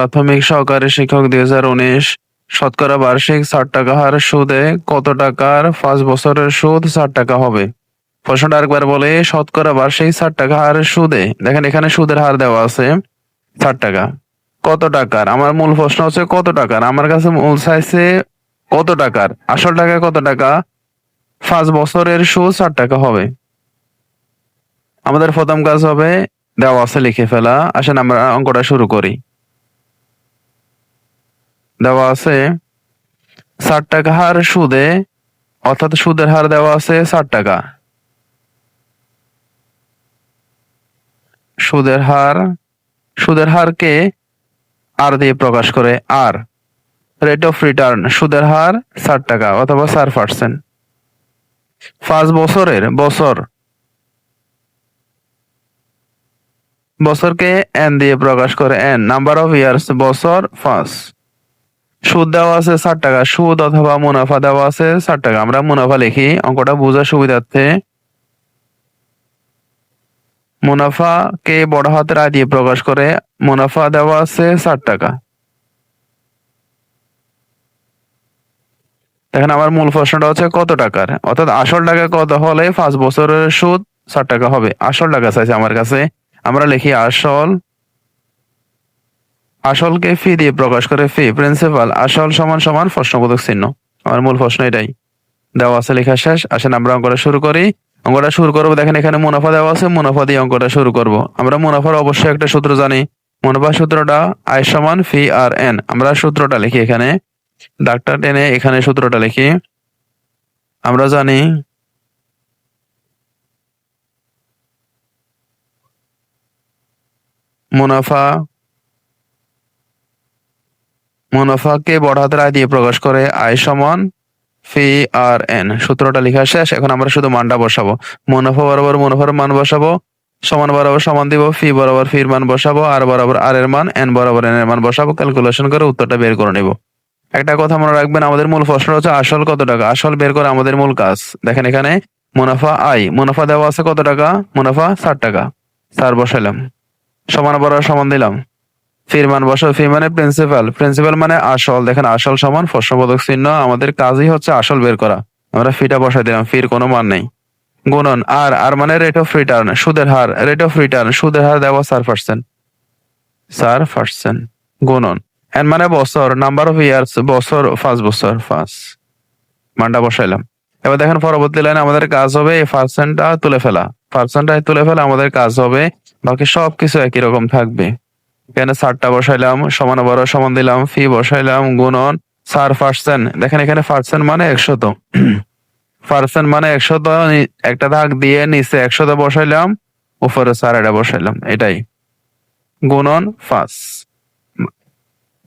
প্রাথমিক সহকারী শিক্ষক দুই হাজার উনিশ। শতকরা বার্ষিক ষাট টাকা হার সুদে কত টাকার পাঁচ বছরের সুদ ষাট টাকা হবে? প্রশ্নটা আরেকবার বলে, শতকরা বার্ষিক ষাট টাকা হার সুদে, দেখেন এখানে সুদের হার দেওয়া আছে ষাট টাকা। কত টাকার? আমার মূল প্রশ্ন হচ্ছে কত টাকার? আমার কাছে মূল চাইছে কত টাকার? আসল টাকা কত টাকা? পাঁচ বছরের সুদ ষাট টাকা হবে। আমাদের প্রথম কাজ হবে, দেওয়া আছে লিখে ফেলা। আসেন আমরা অঙ্কটা শুরু করি। দেওয়া আছে ষাট টাকা হার সুদে, অর্থাৎ সুদের হার দেওয়া আছে ষাট টাকা। সুদের হার, সুদের হারকে আর দিয়ে প্রকাশ করে আর। রেট অফ রিটার্ন সুদের হার ষাট টাকা অথবা চার পার্সেন্ট পাঁচ বছরের বছর। বছরকে এন দিয়ে প্রকাশ করে এন নাম্বার অফ ইয়ার্স বছর পাঁচ সুদ দেওয়া আছে ষাট টাকা। সুদ অথবা মুনাফা দেওয়া আছে ষাট টাকা। আমরা মুনাফা লিখি। অঙ্কটা বোঝার সুবিধার্থে মুনাফা কে বড় হাতের আয় দিয়ে প্রকাশ করে, মুনাফা দেওয়া আছে ষাট টাকা। দেখেন আমার মূল প্রশ্নটা হচ্ছে কত টাকার? অর্থাৎ আসল টাকা কত হলে পাঁচ বছরের সুদ ষাট টাকা হবে? আসল টাকা চাইছে আমার কাছে। আমরা লিখি আসল আসলকে ফি দিয়ে প্রকাশ করে ফি প্রিন্সিপাল আসল সমান সমান প্রশ্নবোধক চিহ্ন। আমার মূল প্রশ্ন এটাই। দেওয়া আছে, লেখা শেষ। আসেন, আমরা অঙ্কটা শুরু করি। অঙ্কটা শুরু করব, দেখেন এখানে মুনাফা দেওয়া আছে, মুনাফা দিয়ে অঙ্কটা শুরু করব। আমরা মুনাফার অবশ্যই একটা সূত্র জানি। মুনাফা সূত্রটা আয় সমান ফি আর এন আমরা সূত্রটা লিখি এখানে। ডাক্তার টেনে এখানে সূত্রটা লিখি। আমরা জানি মুনাফা মুনাফাকে বড় হাতের আয় দিয়ে প্রকাশ করে আয় সমান ফি আর এন সূত্রটা লেখা শেষ, এখন আমরা শুধু মানটা বসাবো। মুনাফা বরাবর মুনাফার মান বসাবো, সমান বরাবর সমান দিব, ফি বরাবর ফির মান বসাবো, আর বরাবর আর এর মান, এন বরাবর এন এর মান বসাবো ক্যালকুলেশন করে উত্তরটা বের করে নিব। একটা কথা মনে রাখবেন, আমাদের মূল প্রশ্ন হচ্ছে আসল কত টাকা? আসল বের করে আমাদের মূল কাজ। দেখেন এখানে মুনাফা আয়, মুনাফা দেওয়া আছে কত টাকা? মুনাফা ষাট টাকা। স্যার বসাইলাম। সমান বরাবর সমান দিলাম। ফির মান বসো ফি মানে প্রিন্সিপাল প্রিন্সিপাল মানে আসল। দেখেন, আসল সমান প্রশ্নবোধক চিহ্ন। আমাদের কাজই হচ্ছে আসল বের করা। আমরা ফিটা বসাই দিলাম। ফির কোনো মান নেই। গুণন, আর আর মানে রেট অফ রিটার্ন সুদের হার। রেট অফ রিটার্ন সুদের হার দেওয়া চার পার্সেন্ট চার পার্সেন্ট গুণন। এন মানে বছর নাম্বার অফ ইয়ার্স বছর, পাঁচ বছর, পাঁচ। মানটা বসাইলাম। এবার দেখেন, পরবর্তী লাইনে আমাদের কাজ হবে এই পার্সেন্টটা তুলে ফেলা। পার্সেন্টটা তুলে ফেলা আমাদের কাজ হবে। বাকি সবকিছু একই রকম থাকবে। এখানে সারটা বসাইলাম, সমান বড় সমান দিলাম, ফি বসাইলাম, গুণন, সার পার্সেন্ট। দেখেন এখানে পার্সেন্ট মানে একশত। পার্সেন্ট মানে একশত একটা দাগ দিয়ে নিচে একশত বসাইলাম, উপরে সার এটা বসাইলাম, এটাই। গুণন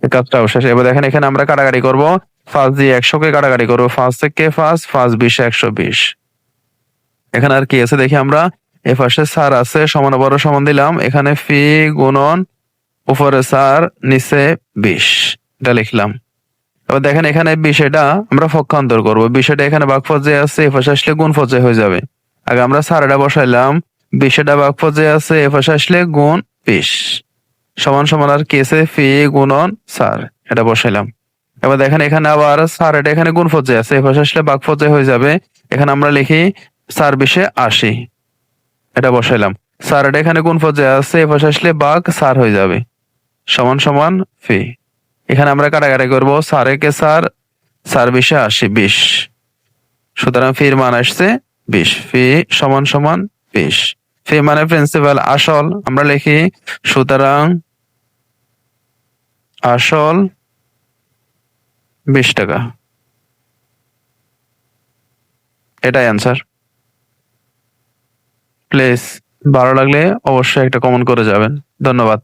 এই কাজটা শেষ। এবার দেখেন এখানে আমরা কাটাকাটি করব। পাঁচ দিয়ে একশোকে কাটাকাটি করব। পাঁচ থেকে পাঁচ পাঁচ বিশ একশো বিশ। এখানে আর কি আছে দেখি আমরা? এ পাশে সার আছে, সমান বড় সমান দিলাম। এখানে ফি, গুণন উপরে সার, নিচে বিশ এটা লিখলাম। এবার দেখেন এখানে বিষয়টা আমরা পক্ষান্তর করব। বিষয়টা এখানে বাক পর্যায়ে আছে, এ আসলে গুণ পর্যায়ে হয়ে যাবে। আগে আমরা সারটা বসাইলাম। বিষয়টা বাক পর্যায়ে আছে, এ আসলে গুণ বিশ সমান সমান আর কেসে ফি গুণন সার। এটা বসাইলাম। এবার দেখেন এখানে আবার সার এটা এখানে গুণ পর্যায়ে আছে, এ আসলে বাক পর্যায়ে হয়ে যাবে। এখানে আমরা লিখি সার বিশে আশি। এটা বসাইলাম। সার এটা এখানে গুণ পর্যায়ে আছে, এ আসলে বাঘ সার হয়ে যাবে। সমান সমান ফি এখানে আমরা কাটাকাটি করব কে সার সার বিশে আশি বিশ। সুতরাং ফির মান আসছে বিশ। ফি সমান সমান বিশ। ফি মানে প্রিন্সিপাল আসল। আমরা লিখি, সুতরাং আসল বিশ টাকা। এটাই অ্যান্সার প্লিজ ভালো লাগলে অবশ্যই একটা কমেন্ট করে যাবেন। ধন্যবাদ।